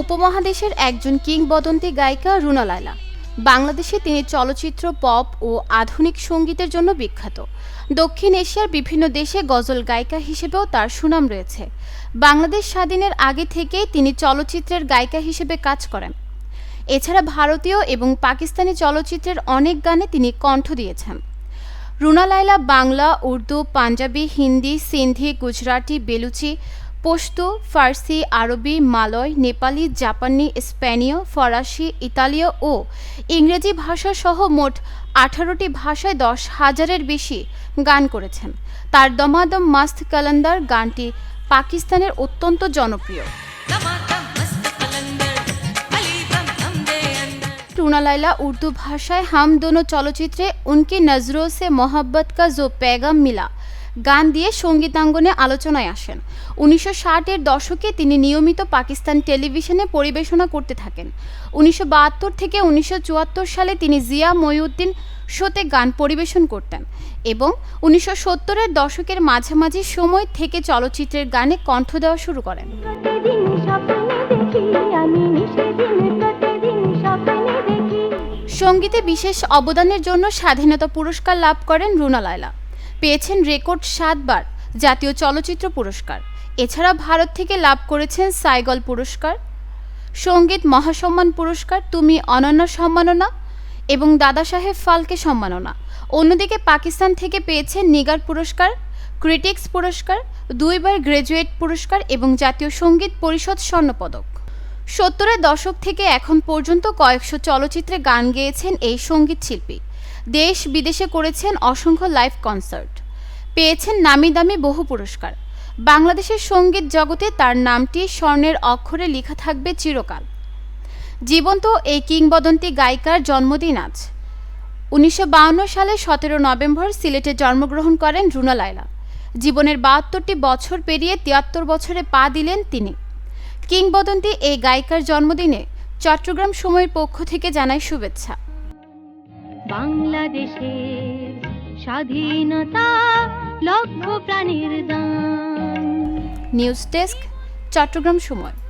উপমহাদেশের একজন কিংবদন্তি গায়িকা রুনা লায়লা বাংলাদেশে তিনি চলচ্চিত্র, পপ ও আধুনিক সঙ্গীতের জন্য বিখ্যাত। দক্ষিণ এশিয়ার বিভিন্ন দেশে গজল গায়িকা হিসেবেও তার সুনাম রয়েছে। বাংলাদেশ স্বাধীনের আগে থেকেই তিনি চলচ্চিত্রের গায়িকা হিসেবে কাজ করেন। এছাড়া ভারতীয় এবং পাকিস্তানি চলচ্চিত্রের অনেক গানে তিনি কণ্ঠ দিয়েছেন। রুনা লায়লা বাংলা, উর্দু, পাঞ্জাবি, হিন্দি, সিন্ধি, গুজরাটি, বেলুচি পশতু ফার্সি, আরবি, মালয়, নেপালি, জাপানি স্পেনীয় ফরাসি, ইতালীয় ও ইংরেজি ভাষাসহ মোট আঠারোটি ভাষায় দশ হাজারের বেশি গান করেছেন। তার দমাদম মাস্ত কালান্দার গানটি পাকিস্তানের অত্যন্ত জনপ্রিয়। টুনালাইলা উর্দু ভাষায় হাম দোনো চলচ্চিত্রে উনকি নজরো সে মোহাব্বত কা জো পেগাম মিলা। গান দিয়ে সঙ্গীতাঙ্গনে আলোচনায় আসেন। উনিশশো ষাটের দশকে তিনি নিয়মিত পাকিস্তান টেলিভিশনে পরিবেশনা করতে থাকেন। উনিশশো বাহাত্তর থেকে উনিশশো চুয়াত্তর সালে তিনি জিয়া মইউদ্দিন শোতে গান পরিবেশন করতেন এবং উনিশশো সত্তরের দশকের মাঝামাঝি সময় থেকে চলচ্চিত্রের গানে কণ্ঠ দেওয়া শুরু করেন। সঙ্গীতে বিশেষ অবদানের জন্য স্বাধীনতা পুরস্কার লাভ করেন রুনা লায়লা। পেয়েছেন রেকর্ড সাতবার জাতীয় চলচ্চিত্র পুরস্কার। এছাড়া ভারত থেকে লাভ করেছেন সাইগল পুরস্কার, সংগীত মহাসম্মান পুরস্কার, তুমি অনন্য সম্মাননা এবং দাদা সাহেব ফালকে সম্মাননা। অন্যদিকে পাকিস্তান থেকে পেয়েছেন নিগার পুরস্কার, ক্রিটিক্স পুরস্কার, দুইবার গ্র্যাজুয়েট পুরস্কার এবং জাতীয় সংগীত পরিষদ স্বর্ণপদক। সত্তরের দশক থেকে এখন পর্যন্ত কয়েকশো চলচ্চিত্রে গান গেয়েছেন এই সংগীত শিল্পী। দেশ বিদেশে করেছেন অসংখ্য লাইভ কনসার্ট পেয়েছেন নামি দামি বহু পুরস্কার। বাংলাদেশের সংগীত জগতে তার নামটি স্বর্ণের অক্ষরে লেখা থাকবে চিরকাল। জীবন্ত এই কিংবদন্তি গায়িকার জন্মদিন আজ। উনিশশো সালে সতেরো নভেম্বর সিলেটে জন্মগ্রহণ করেন রুনা লায়লা। জীবনের বাহাত্তরটি বছর পেরিয়ে তিয়াত্তর বছরে পা দিলেন তিনি। কিংবদন্তি এই গায়িকার জন্মদিনে চট্টগ্রাম সময়ের পক্ষ থেকে জানায় শুভেচ্ছা। বাংলাদেশের স্বাধীনতা লক্ষ্য প্রাণীর দান। নিউজ ডেস্ক চট্টগ্রাম সময়।